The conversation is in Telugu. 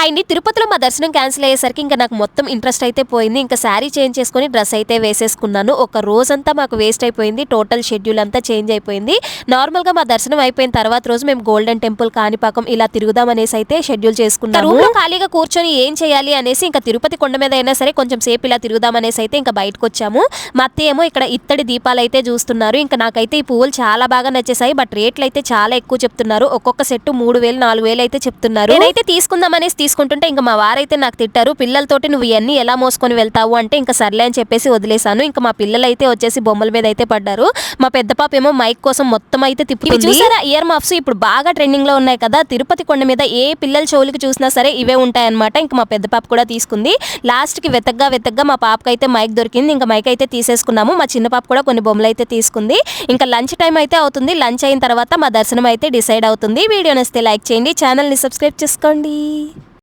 ఆయన్ని తిరుపతిలో మా దర్శనం క్యాన్సిల్ అయ్యేసరికి ఇంకా నాకు మొత్తం ఇంట్రెస్ట్ అయితే పోయింది. ఇంకా శారీ చేంజ్ చేసుకొని డ్రెస్ అయితే వేసేసుకున్నాను. ఒక రోజంతా మాకు వేస్ట్ అయిపోయింది. టోటల్ షెడ్యూల్ అంతా చేంజ్ అయిపోయింది. నార్మల్గా మా దర్శనం అయిపోయిన తర్వాత రోజు మేము గోల్డెన్ టెంపుల్ కాణిపాకం ఇలా తిరుగుదాం అనేసి అయితే షెడ్యూల్ చేసుకున్నాము. రూమ్లో ఖాళీగా కూర్చొని ఏం చేయాలి అనేసి ఇంకా తిరుపతి కొండ మీద అయినా సరే కొంచెం సేపు ఇలా తిరుగుదాం అనేసి అయితే ఇంకా బయటకు వచ్చాము. మా అత్తయ్య ఏమో ఇక్కడ ఇత్తడి దీపాలు అయితే చూస్తున్నారు. ఇంకా నాకైతే ఈ పువ్వులు చాలా బాగా నచ్చేసాయి బట్ రేట్లు అయితే చాలా ఎక్కువ చెప్తున్నారు. ఒక్కొక్క సెట్ మూడు వేలు నాలుగు వేలు అయితే చెప్తున్నారు. నేనైతే తీసుకుందాం అనేసి తీసుకుంటుంటే ఇంకా మా వారైతే నాకు తిట్టారు పిల్లలతోటి నువ్వు ఇవన్నీ ఎలా మోసుకొని వెళ్తావు అంటే ఇంకా సర్లే అని చెప్పేసి వదిలేశాను. ఇంకా మా పిల్లలు అయితే వచ్చేసి బొమ్మల మీద అయితే పడ్డారు. మా పెద్ద పాప ఏమో మైక్ కోసం మొత్తం అయితే తిప్పుతుంది. చూసారా ఇయర్ మాఫ్స్ ఇప్పుడు బాగా ట్రెండింగ్లో ఉన్నాయి కదా తిరుపతి కొండ మీద ఏ పిల్లల చెవులకి చూసినా సరే ఇవే ఉంటాయన్నమాట. ఇంకా మా పెద్ద పాప కూడా తీసుకుంది. లాస్ట్కి వెతగ్గా వెతగ్గా మా పాపకి అయితే మైక్ దొరికింది. ఇంకా మైక్ అయితే తీసేసుకున్నాము. మా చిన్న పాప కూడా కొన్ని బొమ్మలు అయితే తీసుకుంది. ఇంకా లంచ్ టైం అయితే అవుతుంది. లంచ్ అయిన తర్వాత మా దర్శనం అయితే డిసైడ్ అవుతుంది. వీడియో నచ్చితే లైక్ చేయండి. ఛానల్ని సబ్స్క్రైబ్ చేసుకోండి.